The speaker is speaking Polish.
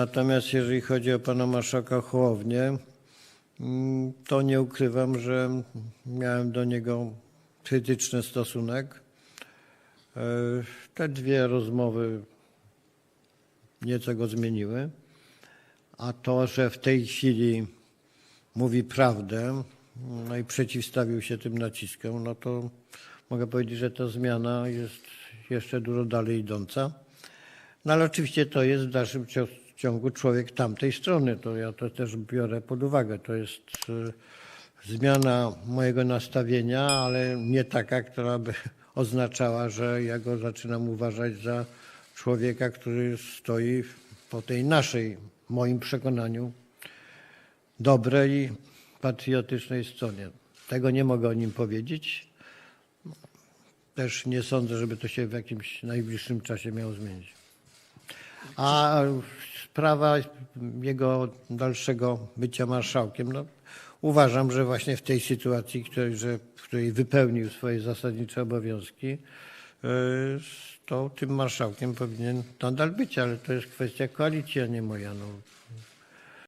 Natomiast jeżeli chodzi o pana marszałka Hołownię, mm, to nie ukrywam, że miałem do niego krytyczny stosunek. E, Te dwie rozmowy nieco go zmieniły, a to, że w tej chwili mówi prawdę, no i przeciwstawił się tym naciskom, no to mogę powiedzieć, że ta zmiana jest jeszcze dużo dalej idąca. No ale oczywiście to jest w dalszym cio- ciągu człowiek tamtej strony. To ja to też biorę pod uwagę. To jest y, zmiana mojego nastawienia, ale nie taka, która by oznaczała, że ja go zaczynam uważać za człowieka, który stoi po tej naszej, moim przekonaniu, dobrej, patriotycznej stronie. Tego nie mogę o nim powiedzieć. Też nie sądzę, żeby to się w jakimś najbliższym czasie miało zmienić. A sprawa jego dalszego bycia marszałkiem, no, uważam, że właśnie w tej sytuacji, której, że, w której wypełnił swoje zasadnicze obowiązki, yy, to tym marszałkiem powinien nadal być, ale to jest kwestia koalicji, a nie moja. No,